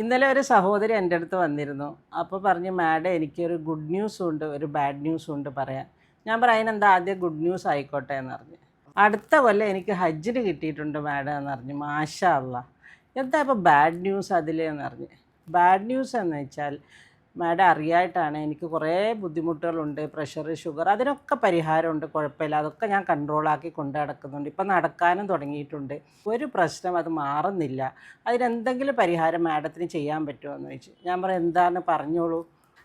ഇന്നലെ ഒരു സഹോദരി എന്റെ അടുത്ത് വന്നിരുന്നു. അപ്പോൾ പറഞ്ഞു മാഡം എനിക്കൊരു ഗുഡ് ന്യൂസും ഉണ്ട് ഒരു ബാഡ് ന്യൂസും ഉണ്ട് പറയാൻ. ഞാൻ പറയാം എന്താ ആദ്യം ഗുഡ് ന്യൂസ് ആയിക്കോട്ടെ എന്ന് പറഞ്ഞു. അടുത്ത കൊല്ലം എനിക്ക് ഹജ്ജിന് കിട്ടിയിട്ടുണ്ട് മാഡം എന്ന് പറഞ്ഞു. മാഷ അല്ല എന്താ ഇപ്പോൾ ബാഡ് ന്യൂസ് അതിലെന്ന് പറഞ്ഞു. ബാഡ് ന്യൂസ് എന്ന് വെച്ചാൽ മാഡം അറിയായിട്ടാണ്. എനിക്ക് കുറേ ബുദ്ധിമുട്ടുകളുണ്ട്. പ്രഷർ ഷുഗർ അതിനൊക്കെ പരിഹാരമുണ്ട്. കുഴപ്പമില്ല. അതൊക്കെ ഞാൻ കൺട്രോളാക്കി കൊണ്ട് നടക്കുന്നുണ്ട്. ഇപ്പം നടക്കാനും തുടങ്ങിയിട്ടുണ്ട്. ഒരു പ്രശ്നം അത് മാറുന്നില്ല. അതിനെന്തെങ്കിലും പരിഹാരം മാഡത്തിന് ചെയ്യാൻ പറ്റുമോ എന്ന് ചോദിച്ചു. ഞാൻ പറയാം എന്താണ് പറഞ്ഞോളൂ.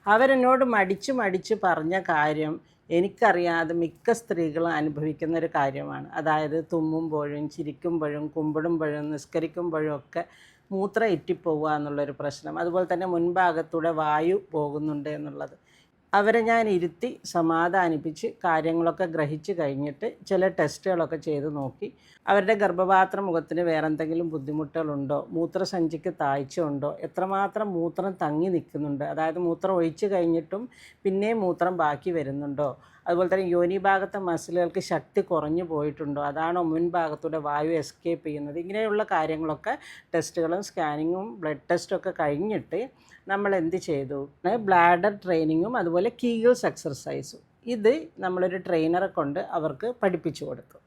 അവരെന്നോട് മടിച്ച് മടിച്ച് പറഞ്ഞ കാര്യം എനിക്കറിയാതെ മിക്ക സ്ത്രീകളും അനുഭവിക്കുന്ന ഒരു കാര്യമാണ്. അതായത് തുമ്മുമ്പോഴും ചിരിക്കുമ്പോഴും കുമ്പിടുമ്പോഴും നിസ്കരിക്കുമ്പോഴും ഒക്കെ മൂത്രം ഇറ്റിപ്പോവുക എന്നുള്ളൊരു പ്രശ്നം. അതുപോലെ തന്നെ മുൻഭാഗത്തൂടെ വായു പോകുന്നുണ്ട് എന്നുള്ളത്. അവരെ ഞാൻ ഇരുത്തി സമാധാനിപ്പിച്ച് കാര്യങ്ങളൊക്കെ ഗ്രഹിച്ച് കഴിഞ്ഞിട്ട് ചില ടെസ്റ്റുകളൊക്കെ ചെയ്ത് നോക്കി. അവരുടെ ഗർഭപാത്ര മുഖത്തിന് വേറെ എന്തെങ്കിലും ബുദ്ധിമുട്ടുകളുണ്ടോ? മൂത്രസഞ്ചിക്ക് താഴ്ച ഉണ്ടോ എത്രമാത്രം മൂത്രം തങ്ങി നിൽക്കുന്നുണ്ട്? അതായത് മൂത്രം ഒഴിച്ചു കഴിഞ്ഞിട്ടും പിന്നെയും മൂത്രം ബാക്കി വരുന്നുണ്ടോ? അതുപോലെ തന്നെ യോനി ഭാഗത്തെ മസിലുകൾക്ക് ശക്തി കുറഞ്ഞു പോയിട്ടുണ്ടോ? അതാണോ മുൻഭാഗത്തൂടെ വായു എസ്കേപ്പ് ചെയ്യുന്നത്? ഇങ്ങനെയുള്ള കാര്യങ്ങളൊക്കെ ടെസ്റ്റുകളും സ്കാനിങ്ങും ബ്ലഡ് ടെസ്റ്റും ഒക്കെ കഴിഞ്ഞിട്ട് നമ്മൾ എന്ത് ചെയ്തു? ബ്ലാഡർ ട്രെയിനിങ്ങും അതുപോലെ കീഗിൾസ് എക്സർസൈസും ഇത് നമ്മളൊരു ട്രെയിനറെ കൊണ്ട് അവർക്ക് പഠിപ്പിച്ചു കൊടുത്തു.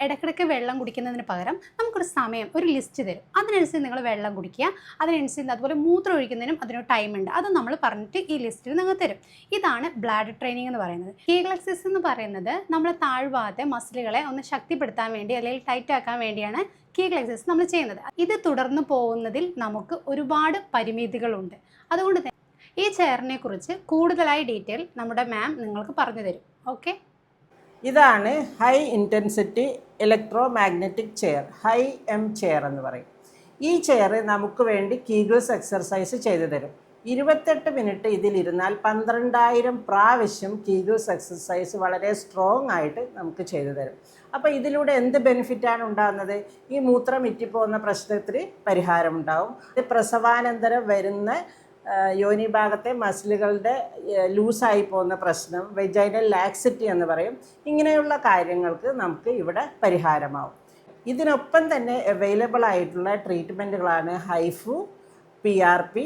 ഇടയ്ക്കിടയ്ക്ക് വെള്ളം കുടിക്കുന്നതിന് പകരം നമുക്കൊരു സമയം ഒരു ലിസ്റ്റ് തരും. അതിനനുസരിച്ച് നിങ്ങൾ വെള്ളം കുടിക്കുക. അതിനനുസരിച്ച് അതുപോലെ മൂത്രം ഒഴിക്കുന്നതിനും അതിനൊരു ടൈമുണ്ട് അത് നമ്മൾ പറഞ്ഞിട്ട് ഈ ലിസ്റ്റിൽ നിങ്ങൾ തരും. ഇതാണ് ബ്ലാഡ് ട്രെയിനിങ് എന്ന് പറയുന്നത്. കീഗ്ലക്സിസ് എന്ന് പറയുന്നത് നമ്മൾ താഴ്ഭാഗത്തെ മസിലുകളെ ഒന്ന് ശക്തിപ്പെടുത്താൻ വേണ്ടി അല്ലെങ്കിൽ ടൈറ്റ് ആക്കാൻ വേണ്ടിയാണ് കീഗൾ എക്സസൈസ് നമ്മൾ ചെയ്യുന്നത്. ഇത് തുടർന്ന് പോകുന്നതിൽ നമുക്ക് ഒരുപാട് പരിമിതികളുണ്ട്. അതുകൊണ്ട് തന്നെ ഈ ചെയറിനെ കുറിച്ച് കൂടുതലായി ഡീറ്റെയിൽ നമ്മുടെ മാം നിങ്ങൾക്ക് പറഞ്ഞു തരും. ഓക്കെ ഇതാണ് high intensity electro magnetic chair high M chair എന്ന് പറയും. ഈ ചെയർ നമുക്ക് വേണ്ടി കീഗിൾസ് എക്സർസൈസ് ചെയ്തു തരും. ഇരുപത്തെട്ട് മിനിറ്റ് ഇതിലിരുന്നാൽ പന്ത്രണ്ടായിരം പ്രാവശ്യം കീഗിൾസ് എക്സർസൈസ് വളരെ സ്ട്രോങ് ആയിട്ട് നമുക്ക് ചെയ്തു തരും. അപ്പോൾ ഇതിലൂടെ എന്ത് ബെനിഫിറ്റാണ് ഉണ്ടാകുന്നത്? ഈ മൂത്രം ഇറ്റിപ്പോകുന്ന പ്രശ്നത്തിന് പരിഹാരമുണ്ടാവും ഇത് പ്രസവാനന്തരം വരുന്ന യോനി ഭാഗത്തെ മസിലുകളുടെ ലൂസായി പോകുന്ന പ്രശ്നം വെജൈനൽ ലാക്സിറ്റി എന്ന് പറയും. ഇങ്ങനെയുള്ള കാര്യങ്ങൾക്ക് നമുക്ക് ഇവിടെ പരിഹാരമാവും. ഇതിനൊപ്പം തന്നെ അവൈലബിൾ ആയിട്ടുള്ള ട്രീറ്റ്മെന്റുകളാണ് HIFU P R P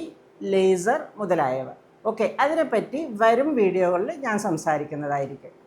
laser മുതലായവ. ഓക്കെ അതിനെപ്പറ്റി വരും വീഡിയോകളിൽ ഞാൻ സംസാരിക്കുന്നതായിരിക്കും.